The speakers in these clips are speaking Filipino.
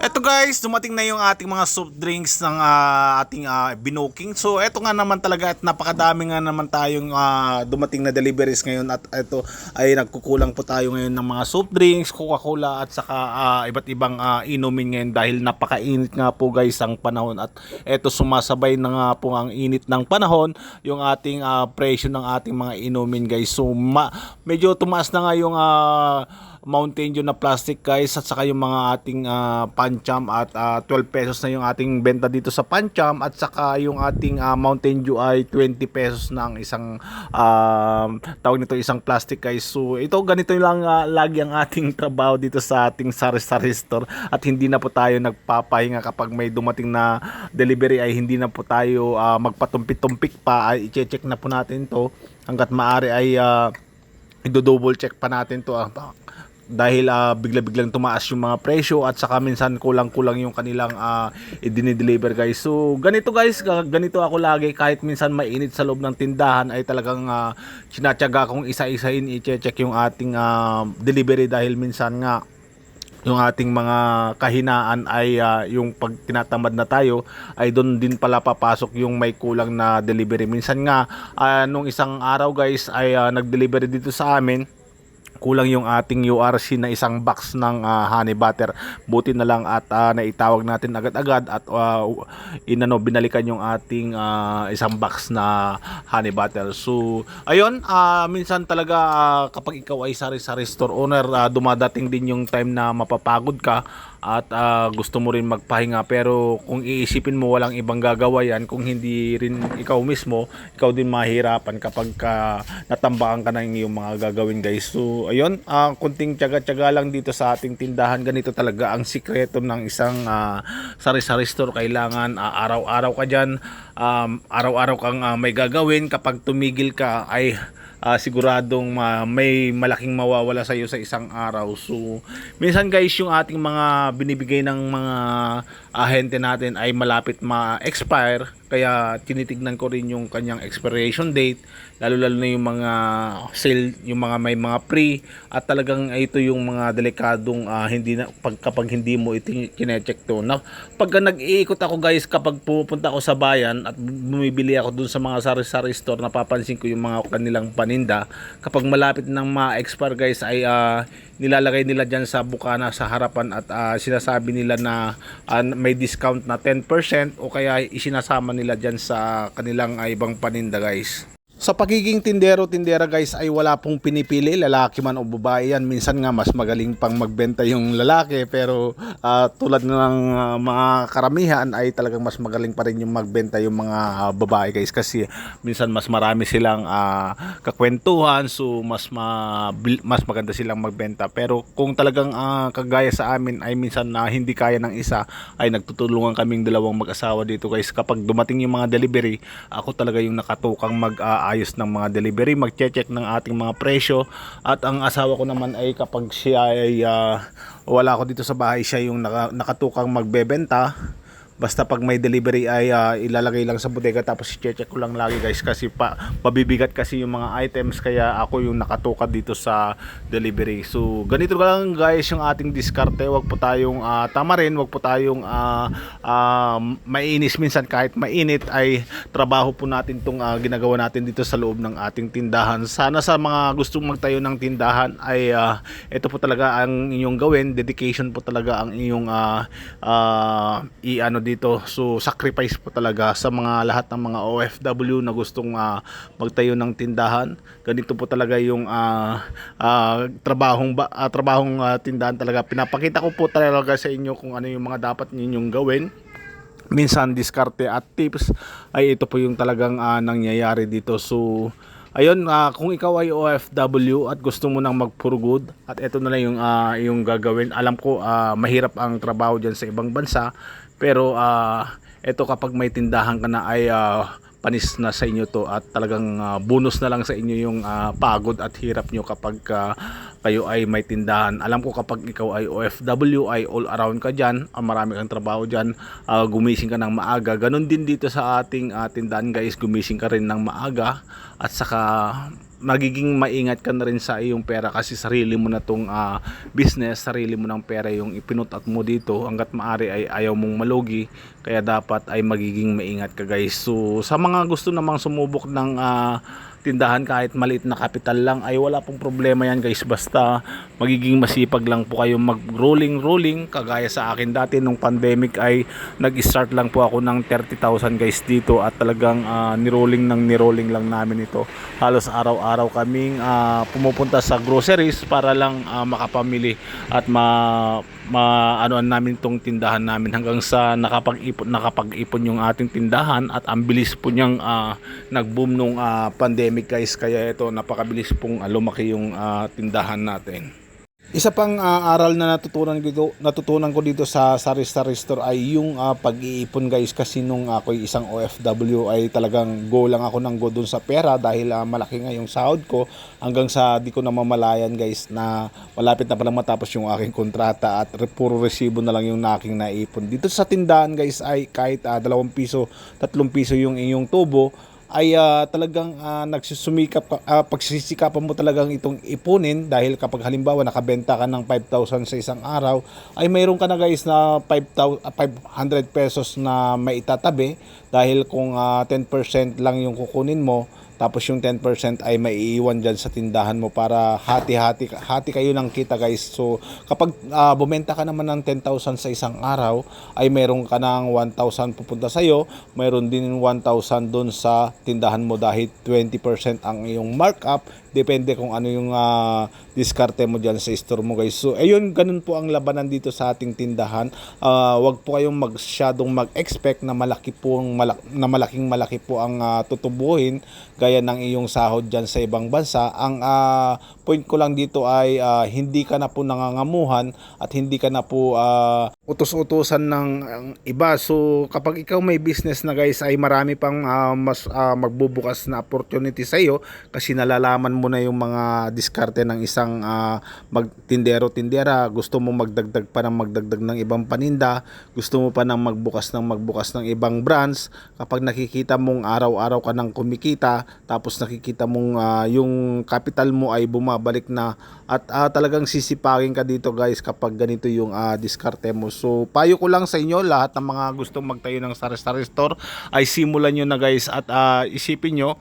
Eto guys, dumating na yung ating mga soft drinks ng ah, ating ah, binuking. So eto nga naman talaga at napakadami nga naman tayong ah, dumating na deliveries ngayon at eto ay nagkukulang po tayo ngayon ng mga soft drinks, Coca-Cola at saka ah, iba't ibang ah, inumin ngayon dahil napakainit nga po guys ang panahon at eto sumasabay na nga po ang init ng panahon yung ating ah, presyo ng ating mga inumin guys. So ma- medyo tumaas na nga yung ah, Mountain Dew na plastic guys at saka yung mga ating ah, pancham at ah, 12 pesos na yung ating benta dito sa pancham at saka yung ating ah, Mountain Dew ay 20 pesos na ang isang um, tawag nito isang plastic guys. So ito ganito lang ah, lagi ang ating trabaho dito sa ating sari-sari store at hindi na po tayo nagpapahinga kapag may dumating na delivery ay hindi na po tayo ah, magpatumpik-tumpik pa. Ay i-check na po natin to. Hanggat maaari ay ah, i-double check pa natin to ah, dahil ah, bigla-biglang tumaas yung mga presyo at saka minsan kulang-kulang yung kanilang uh, i-deliver guys. So ganito guys, ga- ganito ako lagi kahit minsan mainit sa loob ng tindahan ay talagang uh, sinatyaga kong isa-isahin i-check yung ating ah, delivery dahil minsan nga yung ating mga kahinaan ay ah, yung pag tinatamad na tayo ay doon din pala papasok yung may kulang na delivery. Minsan nga ah, nung isang araw guys ay ah, nag-delivery dito sa amin kulang yung ating URC na isang box ng ah, honey butter. Buti na lang at ah, naitawag natin agad-agad at ah, inano binalikan yung ating ah, isang box na honey butter. So, ayun, ah, minsan talaga ah, kapag ikaw ay sari-sari store owner, ah, dumadating din yung time na mapapagod ka at ah, gusto mo rin magpahinga. Pero kung iisipin mo walang ibang gagawa yan. Kung hindi rin ikaw mismo ikaw din mahirapan kapag ka natambakan ka ng iyong mga gagawin guys. So ayun ah, kunting tiyaga-tiyaga lang dito sa ating tindahan. Ganito talaga ang sikreto ng isang ah, sari-sari store. Kailangan ah, araw-araw ka dyan. Um, araw-araw kang ah, may gagawin. Kapag tumigil ka ay ah, siguradong ma- may malaking mawawala sa iyo sa isang araw. So, minsan guys, yung ating mga binibigay ng mga ahente natin ay malapit ma-expire. Kaya tinitignan ko rin yung kanyang expiration date, lalo-lalo na yung mga sale, yung mga may mga pre at talagang ito yung mga delikadong ah, hindi na pag, kapag hindi mo ito kine-check to. Na, pag nag-iikot ako guys, kapag pupunta ako sa bayan at bumibili ako dun sa mga sari-sari store, napapansin ko yung mga kanilang paninda. Kapag malapit nang ma-expire guys ay ah, nilalagay nila dyan sa bukana sa harapan at ah, sinasabi nila na ah, may discount na 10% o kaya isinasama nila dyan sa kanilang ah, ibang paninda guys. Sa pagiging tindero, tindera guys ay wala pong pinipili, lalaki man o babae yan. Minsan nga mas magaling pang magbenta yung lalaki pero ah, tulad ng ah, mga karamihan ay talagang mas magaling pa rin yung magbenta yung mga ah, babae guys kasi minsan mas marami silang ah, kakwentuhan so mas ma, mas maganda silang magbenta. Pero kung talagang ah, kagaya sa amin ay minsan na hindi kaya ng isa ay nagtutulungan kaming dalawang mag-asawa dito guys kapag dumating yung mga delivery ako talaga yung nakatukang mag-aayos ng mga delivery mag-check ng ating mga presyo. At ang asawa ko naman ay kapag siya ay ah, wala ako dito sa bahay siya yung naka, nakatukang magbebenta Basta pag may delivery ay ah, ilalagay lang sa bodega tapos i-check ko lang lagi guys kasi pa, pabibigat kasi yung mga items kaya ako yung nakatuka dito sa delivery. So ganito lang guys yung ating diskarte. Wag po tayong ah, tama wag po tayong ah, ah, mainis minsan kahit mainit ay trabaho po natin tong ah, ginagawa natin dito sa loob ng ating tindahan. Sana sa mga gustong magtayo ng tindahan ay ah, ito po talaga ang inyong gawin, dedication po talaga ang inyong ah, ah, i-ano dito. So sacrifice po talaga sa mga lahat ng mga OFW na gustong ah, magtayo ng tindahan. Ganito po talaga yung ah, ah, trabahong ba, ah, trabahong ah, tindahan talaga. Pinapakita ko po talaga sa inyo kung ano yung mga dapat ninyong gawin minsan diskarte at tips ay ito po yung talagang ah, nangyayari dito so ayun ah, kung ikaw ay OFW at gusto mo nang magpurugod at ito na lang yung ah, yung gagawin alam ko ah, mahirap ang trabaho diyan sa ibang bansa pero ah, ito kapag may tindahan ka na ay ah, panis na sa inyo to at talagang ah, bonus na lang sa inyo yung ah, pagod at hirap nyo kapag ah, kayo ay may tindahan. Alam ko kapag ikaw ay OFW ay all around ka dyan, ah, marami kang trabaho dyan, ah, gumising ka ng maaga. Ganon din dito sa ating ah, tindahan guys, gumising ka rin ng maaga at saka magiging maingat ka na rin sa iyong pera kasi sarili mo na tong ah, business, sarili mo ng pera yung ipinutat mo dito. Hanggat maari ay ayaw mong malugi kaya dapat ay magiging maingat ka guys. So sa mga gusto namang sumubok ng ah, tindahan kahit maliit na kapital lang ay wala pong problema yan guys. Basta magiging masipag lang po kayo mag rolling. Rolling kagaya sa akin dati nung pandemic ay nag-start lang po ako ng 30,000 guys dito. At talagang ah, nirolling ng nirolling lang namin ito. Halos araw-araw kaming ah, pumupunta sa groceries para lang ah, makapamili at ma maanoan namin tong tindahan namin hanggang sa nakapag-ipon nakapag-ipon yung ating tindahan at ang bilis po niyang ah, nag-boom nung ah, pandemic guys kaya ito napakabilis pong ah, lumaki yung ah, tindahan natin. Isa pang ah, aral na natutunan ko dito, natutunan ko dito sa Sarista Restore ay yung ah, pag-iipon guys kasi nung ako isang OFW ay talagang go lang ako ng go dun sa pera dahil ah, malaki nga yung sahod ko hanggang sa di ko namamalayan guys na malapit na palang matapos yung aking kontrata at puro resibo na lang yung aking naipon. Dito sa tindahan guys ay kahit ah, dalawang piso, tatlong piso yung iyong tubo ay ah, talagang ah, nagsusumikap ka, ah, pagsisikapan mo talagang itong ipunin dahil kapag halimbawa nakabenta ka ng 5,000 sa isang araw ay mayroon ka na guys na 5,000 ah, 500 pesos na maitatabi dahil kung ah, 10% lang yung kukunin mo tapos yung 10% ay maiiwan dyan sa tindahan mo para hati-hati hati kayo ng kita guys. So kapag ah, bumenta ka naman ng 10,000 sa isang araw ay meron ka ng 1,000 pupunta sa iyo, mayroon din 1,000 doon sa tindahan mo dahil 20% ang iyong markup depende kung ano yung ah, diskarte mo dyan sa store mo guys. So ayun ganun po ang labanan dito sa ating tindahan. Ah, wag po kayong magsyadong mag-expect na malaki po ang malak- na malaking malaki po ang ah, tutubuhin gaya ng iyong sahod dyan sa ibang bansa. Ang ah, point ko lang dito ay ah, hindi ka na po nangangamuhan at hindi ka na po ah, utos-utosan ng iba. So kapag ikaw may business na guys ay marami pang ah, mas ah, magbubukas na opportunity sa iyo kasi nalalaman mo na yung mga diskarte ng isang ah, magtindero-tindera. Gusto mo magdagdag pa ng magdagdag ng ibang paninda, gusto mo pa ng magbukas ng magbukas ng ibang brands. Kapag nakikita mong araw-araw ka nang kumikita, tapos nakikita mong ah, yung capital mo ay bumabalik na at ah, talagang sisipagin ka dito guys kapag ganito yung ah, diskarte mo. So payo ko lang sa inyo lahat ng mga gustong magtayo ng sari-sari store ay simulan nyo na guys at ah, isipin nyo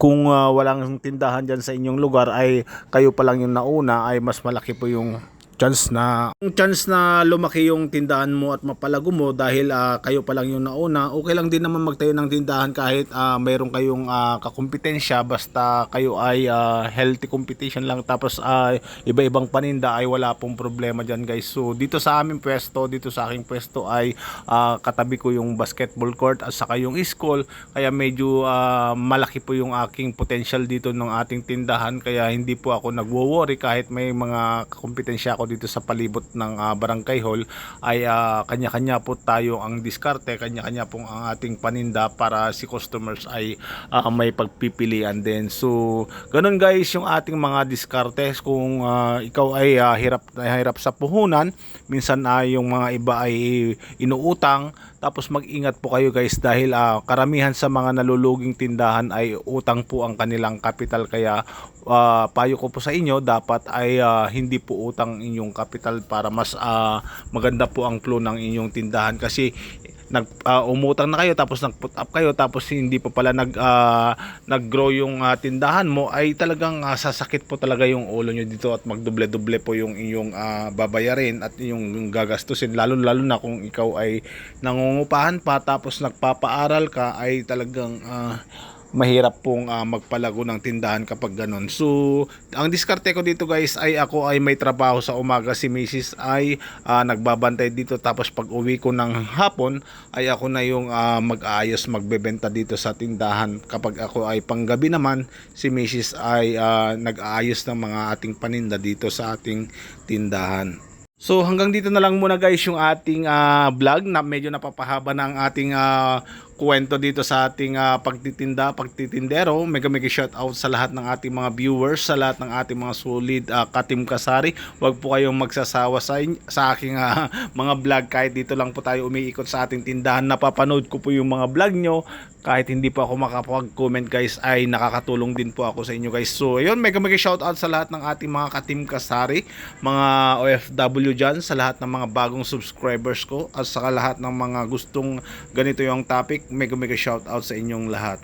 kung ah, walang tindahan dyan sa inyong lugar ay kayo pa lang yung nauna ay mas malaki po yung chance na yung chance na lumaki yung tindahan mo at mapalago mo dahil ah, kayo pa lang yung nauna okay lang din naman magtayo ng tindahan kahit ah, mayroon kayong ah, kakumpetensya basta kayo ay ah, healthy competition lang tapos ah, iba-ibang paninda ay wala pong problema dyan guys. So dito sa aming pwesto dito sa aking pwesto ay ah, katabi ko yung basketball court at saka yung school. Kaya medyo ah, malaki po yung aking potential dito ng ating tindahan. Kaya hindi po ako nagwo-worry kahit may mga kompetensya ako dito sa palibot ng ah, barangay hall ay ah, kanya-kanya po tayo ang diskarte kanya-kanya po ang ating paninda para si customers ay ah, may pagpipilian din. So ganun guys yung ating mga diskarte. Kung ah, ikaw ay ah, hirap hirap sa puhunan minsan ay yung mga iba ay inuutang tapos mag-ingat po kayo guys dahil ah, karamihan sa mga naluluging tindahan ay utang po ang kanilang kapital. Kaya ah, payo ko po sa inyo dapat ay ah, hindi po utang inyong kapital para mas ah, maganda po ang flow ng inyong tindahan. Kasi nag ah, umutang na kayo tapos nag-put up kayo tapos hindi pa pala nag ah, nag-grow yung ah, tindahan mo ay talagang ah, sasakit po talaga yung ulo nyo dito at magdoble-doble po yung inyong ah, babayarin at yung gagastusin. Lalo lalo na kung ikaw ay nangungupahan pa tapos nagpapaaral ka ay talagang ah, mahirap pong ah, magpalago ng tindahan kapag ganun. So, ang diskarte ko dito guys ay ako ay may trabaho sa umaga. Si Mrs. ay ah, nagbabantay dito tapos pag uwi ko ng hapon ay ako na yung ah, mag-aayos magbebenta dito sa tindahan. Kapag ako ay panggabi naman, si Mrs. ay ah, nag-aayos ng mga ating paninda dito sa ating tindahan. So hanggang dito na lang muna guys yung ating ah, vlog na medyo napapahaba na ating ah, kwento dito sa ating ah, pagtitinda, pagtitindero. Mega mega shout out sa lahat ng ating mga viewers, sa lahat ng ating mga solid ah, katim kasari. Huwag po kayong magsasawa sa, sa aking ah, mga vlog kahit dito lang po tayo umiikot sa ating tindahan. Napapanood ko po yung mga vlog nyo. Kahit hindi po ako makapag-comment guys ay nakakatulong din po ako sa inyo guys. So ayun, mega mega shout out sa lahat ng ating mga katim kasari, mga OFW dyan, sa lahat ng mga bagong subscribers ko at sa lahat ng mga gustong ganito yung topic, mega mega shout out sa inyong lahat.